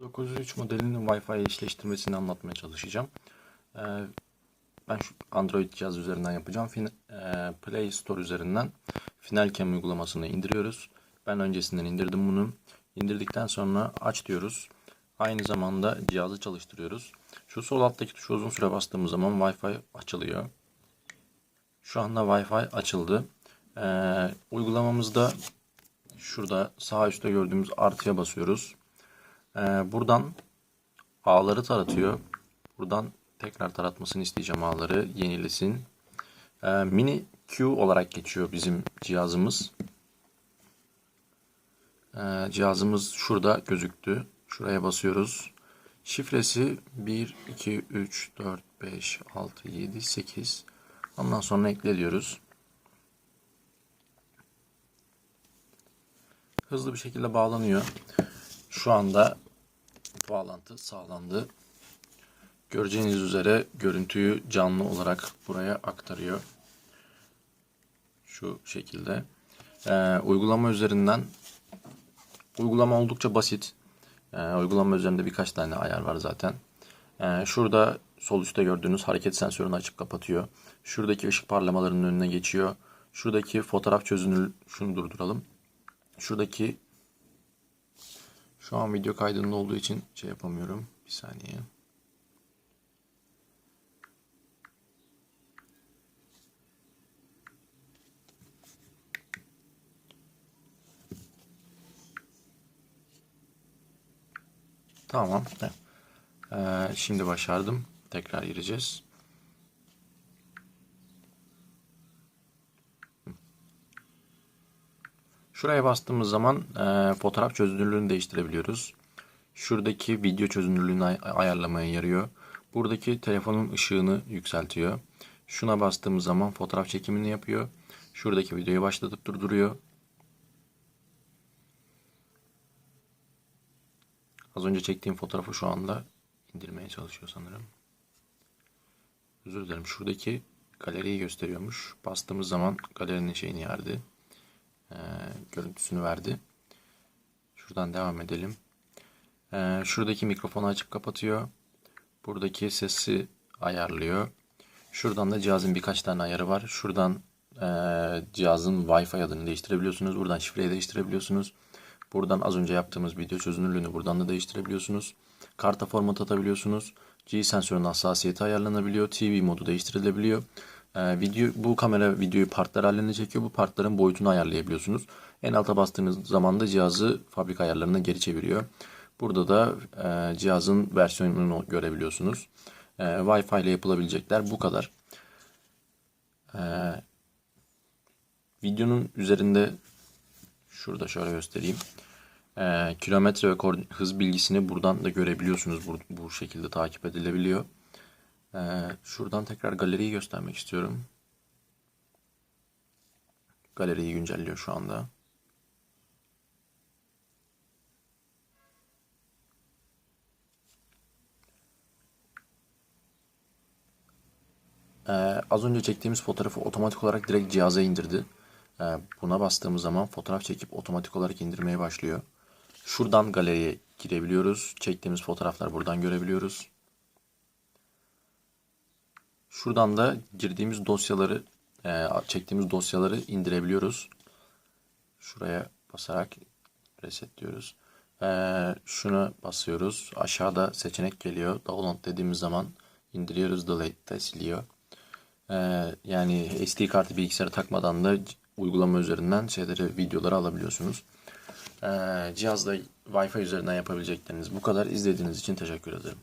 903 modelinin Wi-Fi eşleştirmesini anlatmaya çalışacağım. Ee, Ben şu Android cihaz üzerinden yapacağım. E, Play Store üzerinden Finalcam uygulamasını indiriyoruz. Ben öncesinden indirdim bunu. İndirdikten sonra aç diyoruz. Aynı zamanda cihazı çalıştırıyoruz. Şu sol alttaki tuşa uzun süre bastığımız zaman Wi-Fi açılıyor. Şu anda Wi-Fi açıldı. Ee, uygulamamızda şurada sağ üstte gördüğümüz artıya basıyoruz. Ee, buradan ağları taratıyor. Buradan tekrar taratmasını isteyeceğim ağları. Yenilesin. Ee, mini Q olarak geçiyor bizim cihazımız. Ee, cihazımız şurada gözüktü. Şuraya basıyoruz. Şifresi 1, 2, 3, 4, 5, 6, 7, 8. Ondan sonra ekle diyoruz. Hızlı bir şekilde bağlanıyor. Şu anda bağlantı sağlandı. Göreceğiniz üzere görüntüyü canlı olarak buraya aktarıyor. Şu şekilde. Ee, uygulama üzerinden uygulama oldukça basit. Ee, uygulama üzerinde birkaç tane ayar var zaten. Ee, şurada sol üstte gördüğünüz hareket sensörünü açıp kapatıyor. Şuradaki ışık parlamalarının önüne geçiyor. Şuradaki fotoğraf çözünür şunu durduralım. Şuradaki şu an video kaydında olduğu için şey yapamıyorum. Bir saniye. Tamam. Ee, şimdi başardım. Tekrar gireceğiz. Şuraya bastığımız zaman e, fotoğraf çözünürlüğünü değiştirebiliyoruz. Şuradaki video çözünürlüğünü ay- ayarlamaya yarıyor. Buradaki telefonun ışığını yükseltiyor. Şuna bastığımız zaman fotoğraf çekimini yapıyor. Şuradaki videoyu başlatıp durduruyor. Az önce çektiğim fotoğrafı şu anda indirmeye çalışıyor sanırım. Özür dilerim. Şuradaki galeriyi gösteriyormuş. Bastığımız zaman galerinin şeyini verdi. Ee, görüntüsünü verdi. Şuradan devam edelim. Ee, şuradaki mikrofonu açıp kapatıyor. Buradaki sesi ayarlıyor. Şuradan da cihazın birkaç tane ayarı var. Şuradan e, cihazın Wi-Fi adını değiştirebiliyorsunuz. Buradan şifreyi değiştirebiliyorsunuz. Buradan az önce yaptığımız video çözünürlüğünü buradan da değiştirebiliyorsunuz. Karta format atabiliyorsunuz. G sensörünün hassasiyeti ayarlanabiliyor. TV modu değiştirilebiliyor. Ee, video bu kamera videoyu partlar halinde çekiyor. Bu partların boyutunu ayarlayabiliyorsunuz. En alta bastığınız zaman da cihazı fabrika ayarlarına geri çeviriyor. Burada da e, cihazın versiyonunu görebiliyorsunuz. E, Wi-Fi ile yapılabilecekler bu kadar. E, videonun üzerinde şurada şöyle göstereyim. E, kilometre ve hız bilgisini buradan da görebiliyorsunuz. Bu, bu şekilde takip edilebiliyor. E, şuradan tekrar galeriyi göstermek istiyorum. Galeriyi güncelliyor şu anda. Ee, az önce çektiğimiz fotoğrafı otomatik olarak direkt cihaza indirdi. Ee, buna bastığımız zaman fotoğraf çekip otomatik olarak indirmeye başlıyor. Şuradan galeriye girebiliyoruz. Çektiğimiz fotoğraflar buradan görebiliyoruz. Şuradan da girdiğimiz dosyaları, e, çektiğimiz dosyaları indirebiliyoruz. Şuraya basarak reset diyoruz. Ee, şuna basıyoruz. Aşağıda seçenek geliyor. Download dediğimiz zaman indiriyoruz. Delete de siliyor. Ee, yani SD kartı bilgisayara takmadan da uygulama üzerinden şeyleri, videoları alabiliyorsunuz. Cihazda Wi-Fi üzerinden yapabilecekleriniz bu kadar. İzlediğiniz için teşekkür ederim.